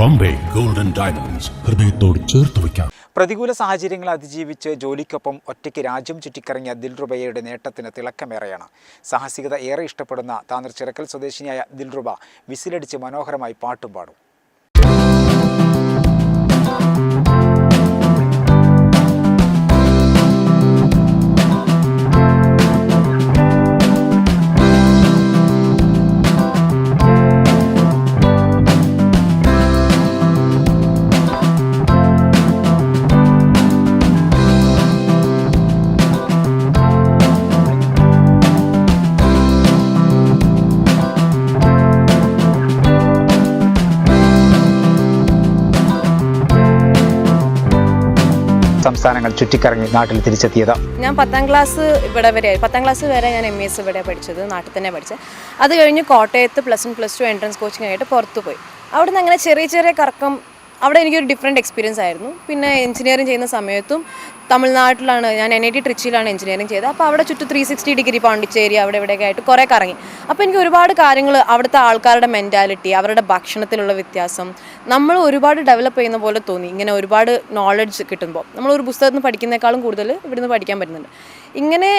Bombay golden diamonds ഹൃദയത്തോട് ചേർത്ത് വയ്ക്കാം. പ്രതികൂല സാഹചര്യങ്ങൾ അതിജീവിച്ച് ജോലിക്കൊപ്പം ഒറ്റയ്ക്ക് രാജ്യം ചുറ്റിക്കറങ്ങിയ ദിൽറുബയുടെ നേട്ടത്തിന് തിളക്കമേറെയാണ്. സാഹസികത ഏറെ ഇഷ്ടപ്പെടുന്ന താനൂർ ചിറക്കൽ സ്വദേശിനിയായ ദിൽറുബ വിസിലടിച്ച് മനോഹരമായി പാട്ടും പാടും. സംസ്ഥാനങ്ങൾ ചുറ്റിക്കറങ്ങി നാട്ടിൽ തിരിച്ചെത്തിയത്. ഞാൻ പത്താം ക്ലാസ് ഇവിടെ വരെ പത്താം ക്ലാസ് വരെ ഞാൻ എം എസ് ഇവിടെ പഠിച്ചത് നാട്ടിൽ തന്നെ പഠിച്ചത്. അത് കഴിഞ്ഞ് കോട്ടയത്ത് plus one plus two entrance coaching ആയിട്ട് പുറത്തുപോയി. പോയി അവിടെ അങ്ങനെ ചെറിയ ചെറിയ കറക്കം അവിടെ എനിക്കൊരു ഡിഫറെന്റ് എക്സ്പീരിയൻസ് ആയിരുന്നു. പിന്നെ എഞ്ചിനീയറിംഗ് ചെയ്യുന്ന സമയത്തും തമിഴ്നാട്ടിലാണ് ഞാൻ എൻ ഐ ടി ട്രിച്ചിയിലാണ് എഞ്ചിനീയറിംഗ് ചെയ്തത്. അപ്പോൾ അവിടെ ചുറ്റും ത്രീ സിക്സ്റ്റി ഡിഗ്രി പോണ്ടിച്ചേരി അവിടെ ഇവിടെയൊക്കെ ആയിട്ട് കുറേ കറങ്ങി. അപ്പോൾ എനിക്ക് ഒരുപാട് കാര്യങ്ങൾ അവിടുത്തെ ആൾക്കാരുടെ മെന്റാലിറ്റി അവരുടെ ഭക്ഷണത്തിലുള്ള വ്യത്യാസം നമ്മൾ ഒരുപാട് ഡെവലപ്പ് ചെയ്യുന്ന പോലെ തോന്നി. ഇങ്ങനെ ഒരുപാട് നോളജ് കിട്ടുമ്പോൾ. നമ്മൾ ഒരു പുസ്തകത്തിൽ നിന്ന് പഠിക്കുന്നേക്കാളും കൂടുതൽ ഇവിടുന്ന് പഠിക്കാൻ പറ്റുന്നുണ്ട്. ഇങ്ങനെ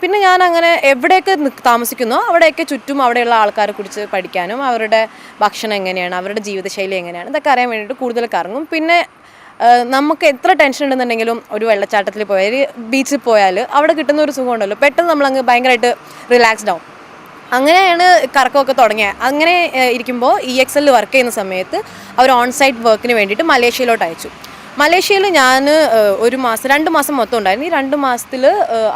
പിന്നെ ഞാൻ അങ്ങനെ എവിടെയൊക്കെ താമസിക്കുന്നോ അവിടെയൊക്കെ ചുറ്റും അവിടെയുള്ള ആൾക്കാരെ കുറിച്ച് പഠിക്കാനും അവരുടെ ഭക്ഷണം എങ്ങനെയാണ് അവരുടെ ജീവിതശൈലി എങ്ങനെയാണ് ഇതൊക്കെ അറിയാൻ വേണ്ടിയിട്ട് കൂടുതൽ കറങ്ങും. പിന്നെ നമുക്ക് എത്ര ടെൻഷൻ ഉണ്ടെന്നുണ്ടെങ്കിലും ഒരു വെള്ളച്ചാട്ടത്തിൽ പോയാൽ ബീച്ചിൽ പോയാൽ അവിടെ കിട്ടുന്ന ഒരു സുഖമുണ്ടല്ലോ പെട്ടെന്ന് നമ്മളങ്ങ് ഭയങ്കരമായിട്ട് റിലാക്സ്ഡ് ആവും. അങ്ങനെയാണ് കറക്കമൊക്കെ തുടങ്ങിയത്. അങ്ങനെ ഇരിക്കുമ്പോൾ ഇ എക്സ് എല്ലിൽ വർക്ക് ചെയ്യുന്ന സമയത്ത് അവർ ഓൺ സൈറ്റ് വർക്കിന് വേണ്ടിയിട്ട് മലേഷ്യയിലോട്ട് അയച്ചു. മലേഷ്യയിൽ ഞാൻ ഒരു മാസം രണ്ട് മാസം മൊത്തം ഉണ്ടായിരുന്നു. ഈ രണ്ട് മാസത്തിൽ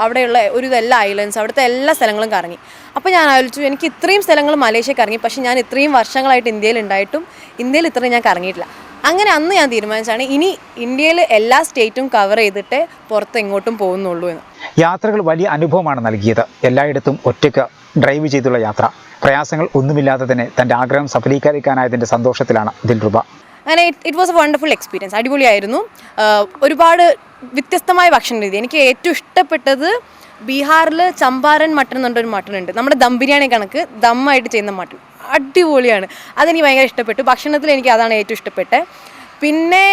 അവിടെയുള്ള ഒരു എല്ലാ ഐലൻഡ്സ് അവിടുത്തെ എല്ലാ സ്ഥലങ്ങളും കറങ്ങി. അപ്പോൾ ഞാൻ ആലോചിച്ചു എനിക്ക് ഇത്രയും സ്ഥലങ്ങൾ മലേഷ്യ കറങ്ങി. പക്ഷേ ഞാൻ ഇത്രയും വർഷങ്ങളായിട്ട് ഇന്ത്യയിൽ ഉണ്ടായിട്ടും ഇന്ത്യയിൽ ഇത്രയും ഞാൻ കറങ്ങിയിട്ടില്ല. അങ്ങനെ അന്ന് ഞാൻ തീരുമാനിച്ചാണ് ഇനി ഇന്ത്യയിൽ എല്ലാ സ്റ്റേറ്റും കവർ ചെയ്തിട്ട് പുറത്ത് എങ്ങോട്ടും പോകുന്നുള്ളൂ എന്ന്. യാത്രകൾ വലിയ അനുഭവമാണ് നൽകിയത്. എല്ലായിടത്തും ഒറ്റയ്ക്ക് ഡ്രൈവ് ചെയ്തുള്ള യാത്ര. പ്രയാസങ്ങൾ ഒന്നുമില്ലാതെ തന്നെ തന്റെ ആഗ്രഹം സഫലീകരിക്കാനായതിന്റെ സന്തോഷത്തിലാണ് ദിൽറുബ അങ്ങനെ it was a wonderful experience അടിപൊളിയായിരുന്നു. ഒരുപാട് വ്യത്യസ്തമായ ഭക്ഷണ രീതി. എനിക്ക് ഏറ്റവും ഇഷ്ടപ്പെട്ടത് ബീഹാറിൽ ചമ്പാരൻ മട്ടൻ എന്നുള്ളൊരു മട്ടൺ ഉണ്ട് നമ്മുടെ ദം ബിരിയാണി കണക്ക് ദമ്മായിട്ട് ചെയ്യുന്ന മട്ടൺ അടിപൊളിയാണ്. അതെനിക്ക് ഭയങ്കര ഇഷ്ടപ്പെട്ടു. ഭക്ഷണത്തിൽ എനിക്ക് അതാണ് ഏറ്റവും ഇഷ്ടപ്പെട്ടത് പിന്നെ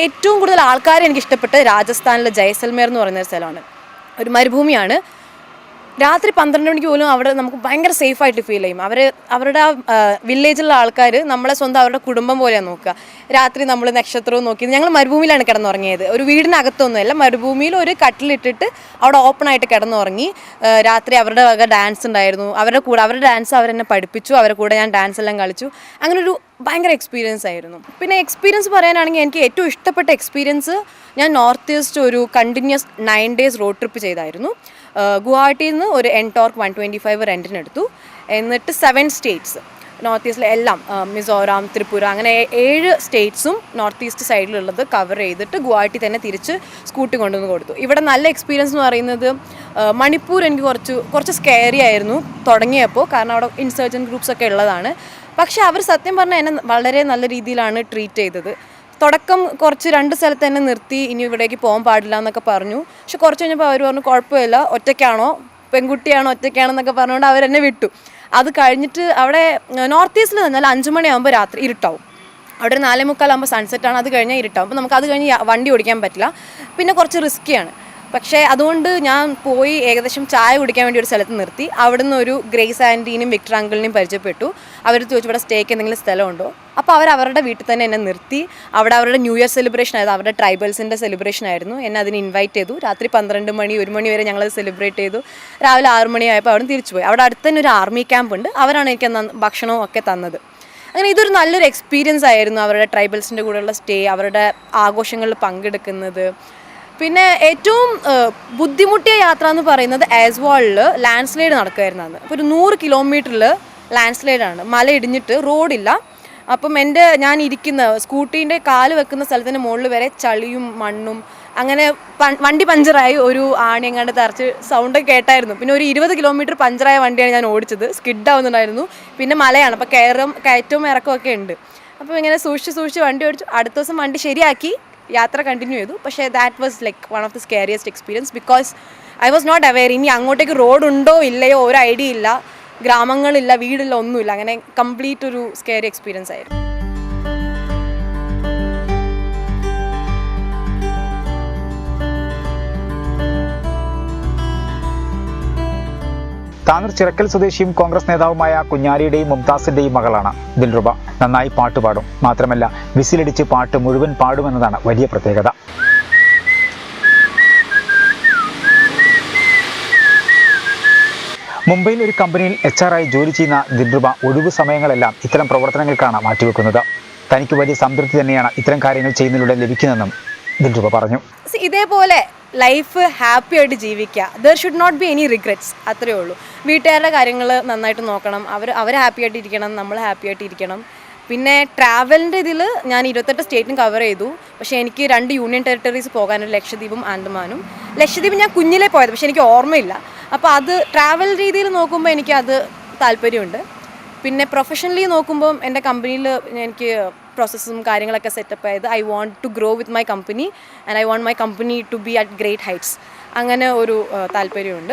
ഏറ്റവും കൂടുതൽ ആൾക്കാർ എനിക്ക് ഇഷ്ടപ്പെട്ടത് രാജസ്ഥാനിലെ ജയ്സൽമേർ എന്ന് പറയുന്ന ഒരു സ്ഥലമാണ്. ഒരു മരുഭൂമിയാണ്. രാത്രി പന്ത്രണ്ട് മണിക്ക് പോലും അവിടെ നമുക്ക് ഭയങ്കര സേഫ് ആയിട്ട് ഫീൽ ചെയ്യും. അവർ അവരുടെ ആ വില്ലേജിലുള്ള ആൾക്കാർ നമ്മളെ സ്വന്തം അവരുടെ കുടുംബം പോലെയാണ് നോക്കുക. രാത്രി നമ്മൾ നക്ഷത്രവും നോക്കി ഞങ്ങൾ മരുഭൂമിയിലാണ് കിടന്നുറങ്ങിയത്. ഒരു വീടിനകത്തൊന്നുമല്ല മരുഭൂമിയിൽ ഒരു കട്ടിലിട്ടിട്ട് അവിടെ ഓപ്പൺ ആയിട്ട് കിടന്നുറങ്ങി. രാത്രി അവരുടെ വക ഡാൻസ് ഉണ്ടായിരുന്നു. അവരുടെ കൂടെ അവരുടെ ഡാൻസ് അവരെന്നെ പഠിപ്പിച്ചു അവരുടെ കൂടെ ഞാൻ ഡാൻസ് എല്ലാം കളിച്ചു. അങ്ങനെ ഒരു ഭയങ്കര എക്സ്പീരിയൻസ് ആയിരുന്നു. പിന്നെ എക്സ്പീരിയൻസ് പറയാനാണെങ്കിൽ എനിക്ക് ഏറ്റവും ഇഷ്ടപ്പെട്ട എക്സ്പീരിയൻസ് ഞാൻ നോർത്ത് ഈസ്റ്റ് ഒരു continuous nine days road trip ചെയ്തായിരുന്നു. ഗുവാഹട്ടിയിൽ നിന്ന് ഒരു N torque one twenty five റെന്റിനെടുത്തു എന്നിട്ട് സെവൻ സ്റ്റേറ്റ്സ് നോർത്ത് ഈസ്റ്റിലെ എല്ലാം മിസോറാം ത്രിപുര അങ്ങനെ ഏഴ് സ്റ്റേറ്റ്സും നോർത്ത് ഈസ്റ്റ് സൈഡിലുള്ളത് കവർ ചെയ്തിട്ട് ഗുവാഹട്ടി തന്നെ തിരിച്ച് സ്കൂട്ടി കൊണ്ടുവന്ന് കൊടുത്തു. ഇവിടെ നല്ല എക്സ്പീരിയൻസ് എന്ന് പറയുന്നത് മണിപ്പൂർ എനിക്ക് കുറച്ച് കുറച്ച് സ്കെയറി ആയിരുന്നു തുടങ്ങിയപ്പോൾ കാരണം അവിടെ ഇൻസർജൻ ഗ്രൂപ്പ്സ് ഒക്കെ ഉള്ളതാണ്. പക്ഷേ അവർ സത്യം പറഞ്ഞാൽ എന്നെ വളരെ നല്ല രീതിയിലാണ് ട്രീറ്റ് ചെയ്തത്. തുടക്കം കുറച്ച് രണ്ട് സ്ഥലത്ത് തന്നെ നിർത്തി ഇനി ഇവിടേക്ക് പോകാൻ പാടില്ല എന്നൊക്കെ പറഞ്ഞു. പക്ഷെ കുറച്ച് കഴിഞ്ഞപ്പോൾ അവർ പറഞ്ഞു കുഴപ്പമില്ല ഒറ്റയ്ക്കാണോ? പെൺകുട്ടിയാണോ ഒറ്റയ്ക്കാണെന്നൊക്കെ പറഞ്ഞുകൊണ്ട് അവരെന്നെ വിട്ടു. അത് കഴിഞ്ഞിട്ട് അവിടെ നോർത്ത് ഈസ്റ്റിൽ നിന്നാൽ അഞ്ച് മണിയാകുമ്പോൾ രാത്രി ഇരുട്ടാവും. അവിടെ ഒരു നാലേ മുക്കാലാകുമ്പോൾ സൺസെറ്റാണ് അത് കഴിഞ്ഞാൽ ഇരുട്ടാവും. അപ്പോൾ നമുക്ക് അത് കഴിഞ്ഞ് വണ്ടി ഓടിക്കാൻ പറ്റില്ല. പിന്നെ കുറച്ച് റിസ്ക്കിയാണ് പക്ഷേ അതുകൊണ്ട് ഞാൻ പോയി ഏകദേശം ചായ കുടിക്കാൻ വേണ്ടി ഒരു സ്ഥലത്ത് നിർത്തി. അവിടുന്ന് ഒരു ഗ്രേസ് ആന്റീനും വിക്ടർ അങ്കിളിനെയും പരിചയപ്പെട്ടു. അവർ ചോദിച്ചു ഇവിടെ സ്റ്റേക്ക് എന്തെങ്കിലും സ്ഥലമുണ്ടോ? അപ്പോൾ അവർ അവരുടെ വീട്ടിൽ തന്നെ എന്നെ നിർത്തി. അവിടെ അവരുടെ ന്യൂ ഇയർ സെലിബ്രേഷൻ ആയിരുന്നു. അവരുടെ ട്രൈബൽസിന്റെ സെലിബ്രേഷൻ ആയിരുന്നു. എന്നെ അതിന് ഇൻവൈറ്റ് ചെയ്തു. രാത്രി പന്ത്രണ്ട് മണി ഒരു മണി വരെ ഞങ്ങളത് സെലിബ്രേറ്റ് ചെയ്തു. രാവിലെ ആറ് മണിയായപ്പോൾ അവിടെ തിരിച്ചു പോയി. അവിടെ അടുത്ത് തന്നെ ഒരു ആർമി ക്യാമ്പ് ഉണ്ട്. അവരാണ് എനിക്ക് ഭക്ഷണവും ഒക്കെ തന്നത്. അങ്ങനെ ഇതൊരു നല്ലൊരു എക്സ്പീരിയൻസ് ആയിരുന്നു അവരുടെ ട്രൈബൽസിന്റെ കൂടെയുള്ള സ്റ്റേ അവരുടെ ആഘോഷങ്ങളിൽ പങ്കെടുക്കുന്നത്. പിന്നെ ഏറ്റവും ബുദ്ധിമുട്ടിയ യാത്ര എന്ന് പറയുന്നത് ആസ്വാളിൽ ലാൻഡ് സ്ലൈഡ് നടക്കുമായിരുന്നു അന്ന് അപ്പോൾ ഒരു നൂറ് കിലോമീറ്ററിൽ ലാൻഡ് സ്ലൈഡാണ് മല ഇടിഞ്ഞിട്ട് റോഡില്ല. അപ്പം എന്റെ ഞാൻ ഇരിക്കുന്ന സ്കൂട്ടീന്റെ കാൽ വെക്കുന്ന സ്ഥലത്തിന് മുകളിൽ വരെ ചളിയും മണ്ണും അങ്ങനെ വണ്ടി പഞ്ചറായി ഒരു ആണി എങ്ങാണ്ട് തറച്ച് സൗണ്ടൊക്കെ കേട്ടായിരുന്നു. പിന്നെ ഒരു ഇരുപത് കിലോമീറ്റർ പഞ്ചറായ വണ്ടിയാണ് ഞാൻ ഓടിച്ചത്. സ്കിഡ് ആവുന്നുണ്ടായിരുന്നു പിന്നെ മലയാണ്. അപ്പോൾ കയറും കയറ്റവും ഇറക്കവും ഒക്കെ ഉണ്ട്. അപ്പോൾ ഇങ്ങനെ സൂക്ഷിച്ച് സൂക്ഷിച്ച് വണ്ടി ഓടിച്ചു അടുത്ത ദിവസം വണ്ടി ശരിയാക്കി. യാത്ര കണ്ടിന്യൂ ചെയ്തു. പക്ഷേ that was like one of the scariest experience because I was not aware ഇനി അങ്ങോട്ടേക്ക് റോഡ് ഉണ്ടോ ഇല്ലയോ ഒരു ഐഡിയ ഇല്ല. ഗ്രാമങ്ങളില്ല വീടില്ല ഒന്നുമില്ല. അങ്ങനെ കംപ്ലീറ്റ് ഒരു സ്കേറി എക്സ്പീരിയൻസ് ആയിരുന്നു. താനൂർ ചിറക്കൽ സ്വദേശിയും കോൺഗ്രസ് നേതാവുമായ കുഞ്ഞാലിയുടെയും മുംതാസിന്റെയും മകളാണ് ദിൽറുബ നന്നായി പാട്ട് പാടും മാത്രമല്ല വിസിലടിച്ച് പാട്ട് മുഴുവൻ പാടുമെന്നതാണ് വലിയ പ്രത്യേകത. മുംബൈയിൽ ഒരു കമ്പനിയിൽ എച്ച് ആയി ജോലി ചെയ്യുന്ന ദിൽറുബ ഒഴിവു സമയങ്ങളെല്ലാം ഇത്തരം പ്രവർത്തനങ്ങൾക്കാണ് മാറ്റിവെക്കുന്നത്. തനിക്ക് വലിയ സംതൃപ്തി തന്നെയാണ് ഇത്തരം കാര്യങ്ങൾ ചെയ്യുന്നതിലൂടെ ലഭിക്കുന്നതെന്നും ദിൽറുബ പറഞ്ഞു. ഇതേപോലെ ലൈഫ് ഹാപ്പി ആയിട്ട് ജീവിക്കുക. There should not be any regrets അത്രയേ ഉള്ളൂ. വീട്ടുകാരുടെ കാര്യങ്ങൾ നന്നായിട്ട് നോക്കണം. അവർ അവർ ഹാപ്പി ആയിട്ട് ഇരിക്കണം. നമ്മൾ ഹാപ്പി ആയിട്ട് ഇരിക്കണം. പിന്നെ ട്രാവലിന്റെ ഇതിൽ ഞാൻ ഇരുപത്തെട്ട് സ്റ്റേറ്റും കവർ ചെയ്തു. പക്ഷേ എനിക്ക് രണ്ട് യൂണിയൻ ടെറിട്ടറീസ് പോകാനൊരു ലക്ഷദ്വീപും ആൻഡമാനും. ലക്ഷദ്വീപ് ഞാൻ കുഞ്ഞിലേ പോയത്. പക്ഷേ എനിക്ക് ഓർമ്മയില്ല. അപ്പോൾ അത് ട്രാവൽ രീതിയിൽ നോക്കുമ്പോൾ എനിക്ക് അത് താല്പര്യമുണ്ട്. പിന്നെ പ്രൊഫഷണലി നോക്കുമ്പം എന്റെ കമ്പനിയിൽ എനിക്ക് പ്രോസസ്സും കാര്യങ്ങളൊക്കെ സെറ്റപ്പ് ആയത് I want to grow with my company and I want my company to be at great heights അങ്ങനെ ഒരു താല്പര്യമുണ്ട്.